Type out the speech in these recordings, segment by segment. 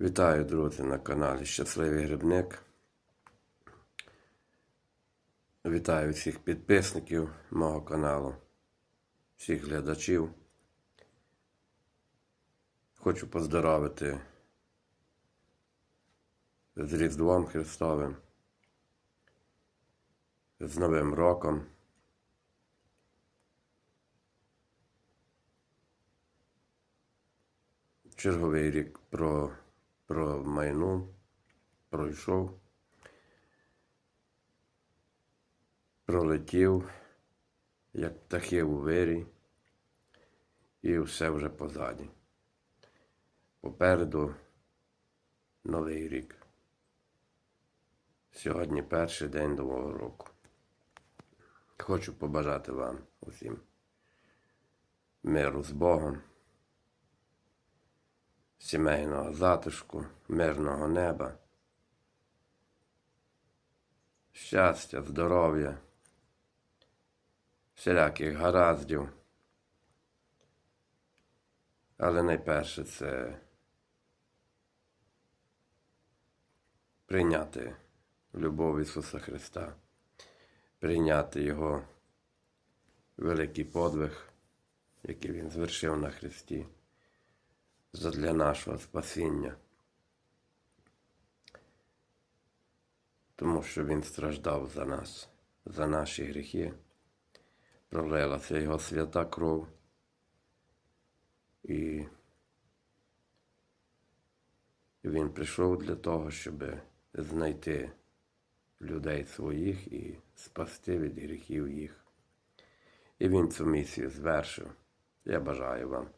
Вітаю, друзі, на каналі Щасливий Грибник. Вітаю всіх підписників мого каналу, всіх глядачів. Хочу поздоровити з Різдвом Христовим, з Новим роком. Черговий рік про, про майну пройшов, пролетів, як птахи у вирі, і все вже позаді. Попереду новий рік. Сьогодні перший день нового року. Хочу побажати вам усім миру з Богом сімейного затишку, мирного неба, щастя, здоров'я, всіляких гараздів. Але найперше це прийняти любов Ісуса Христа, прийняти Його великий подвиг, який Він звершив на Христі задля нашого спасіння. Тому що Він страждав за нас, за наші гріхи, пролилася Його свята кров. І Він прийшов для того, щоб знайти людей своїх і спасти від гріхів їх. І Він цю місію звершив. Я бажаю вам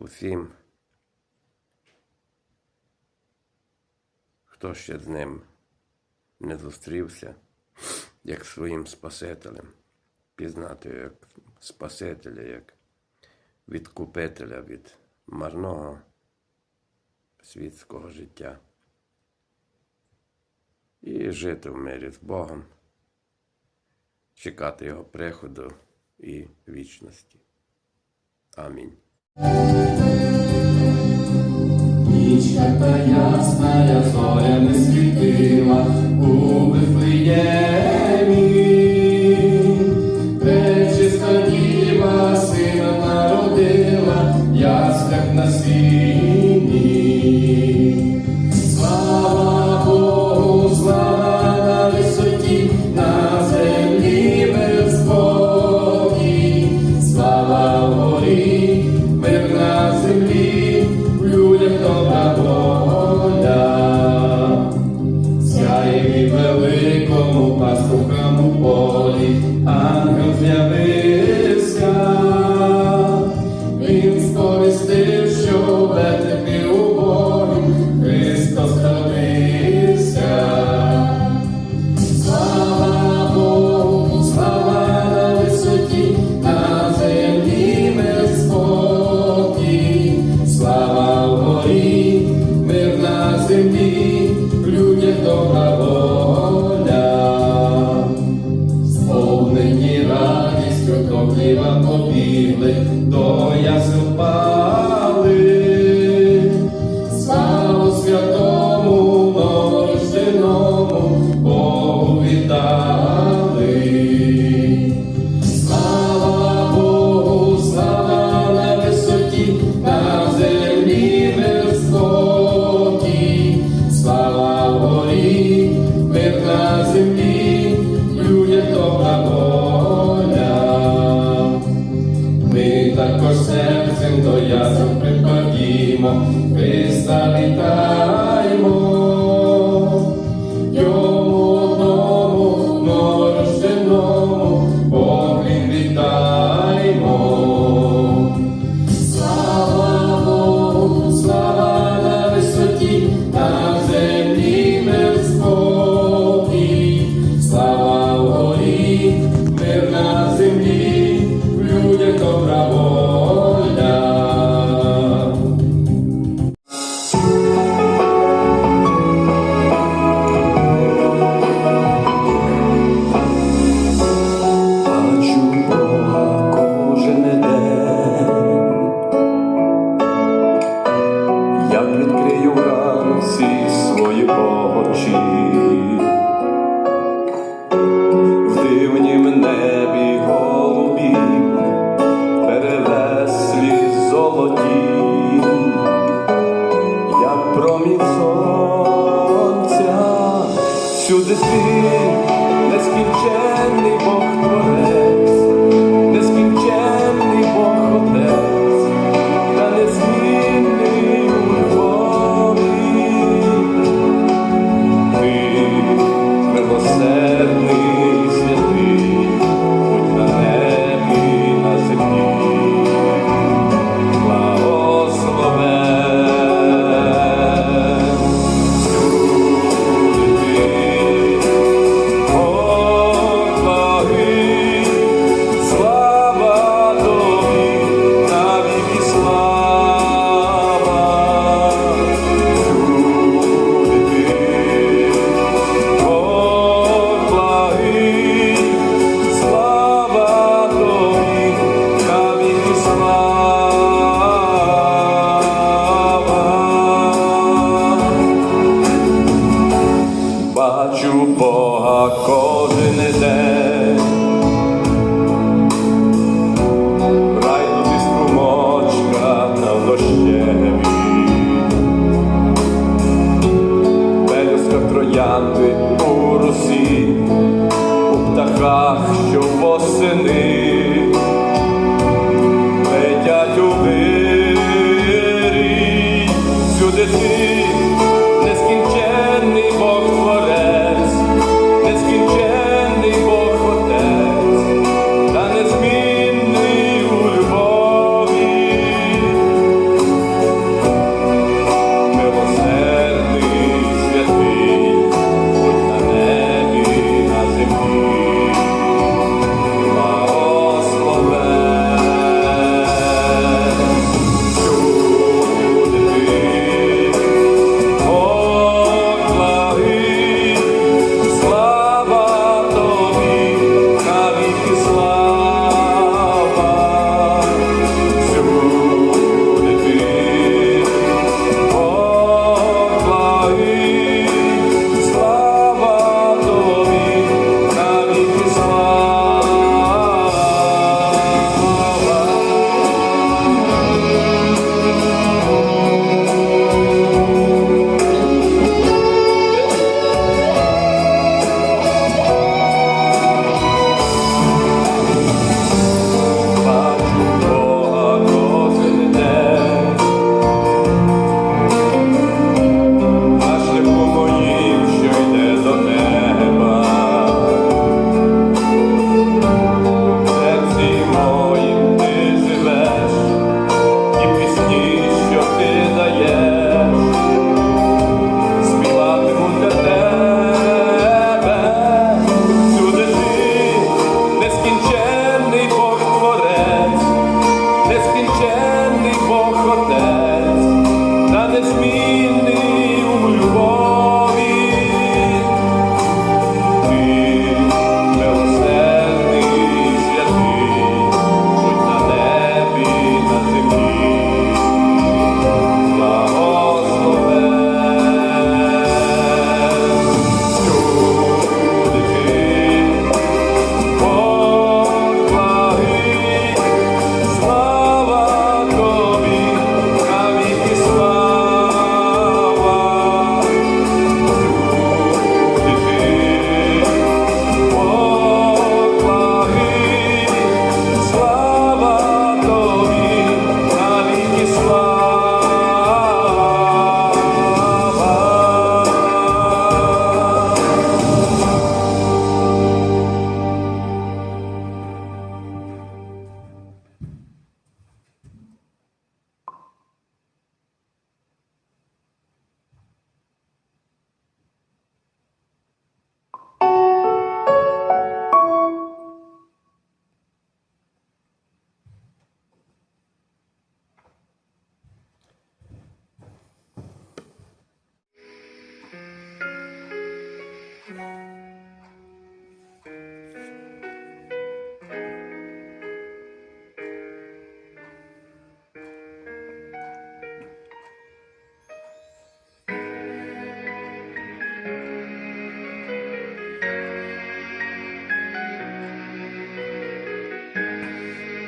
усім, хто ще з ним не зустрівся, як своїм Спасителем, пізнати як Спасителя, як відкупителя від марного світського життя. І жити в мирі з Богом, чекати Його приходу і вічності. Амінь. Нічка та ясна, я зорями світила у Вифлеємі. gioia sempre parliamo, questa vita 去。Бога кожен день. Райду ти струмочка на дощеві, Белюска троянди у русі, у птахах, що восени. Летять у вирі, сюди ти.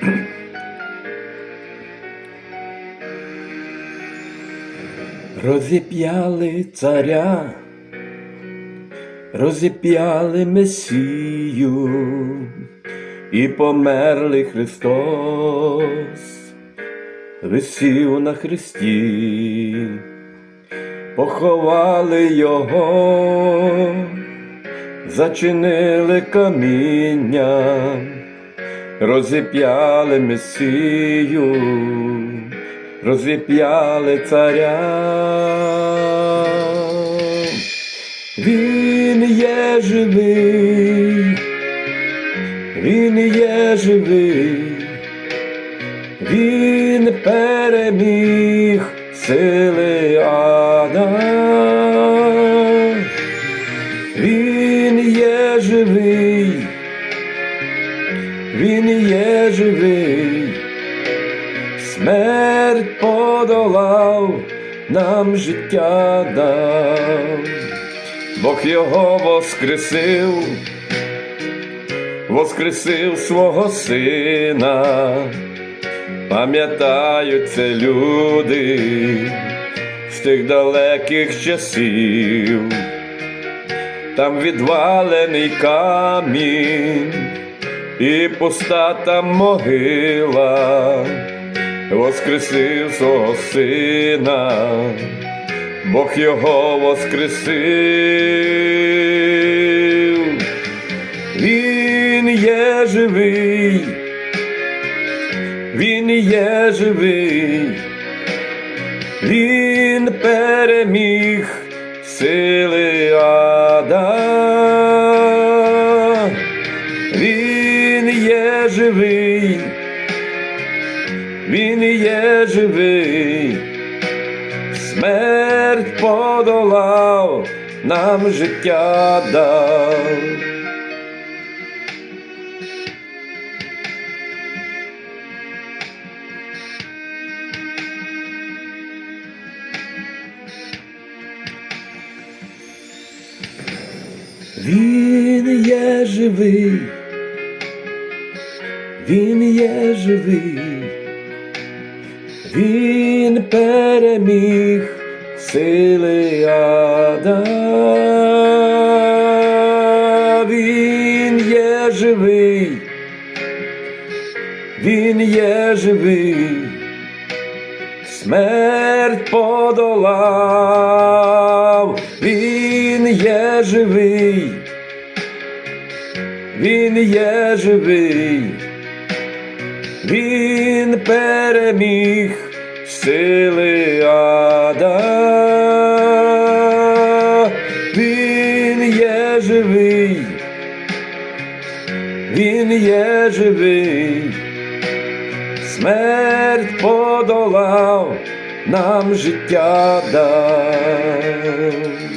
Розіп'яли царя, розіп'яли Месію, і померлий Христос, висів на хресті, поховали його, зачинили каміння, розіп'яли Месію розіп'яли царя. Він є живий, він є живий, він нам життя дав, Бог його воскресив, воскресив свого сина, пам'ятають це люди з тих далеких часів, там відвалений камінь і пуста там могила воскресив свого сина, Бог його воскресив, Він є живий, Він є живий, Він переміг сили подолав, нам життя дав. Він є живий, він є живий. Він переміг сили. Він є живий, він є живий, смерть подолав, він є живий, він є живий. Він переміг сили є живий, смерть подолав, нам життя дав.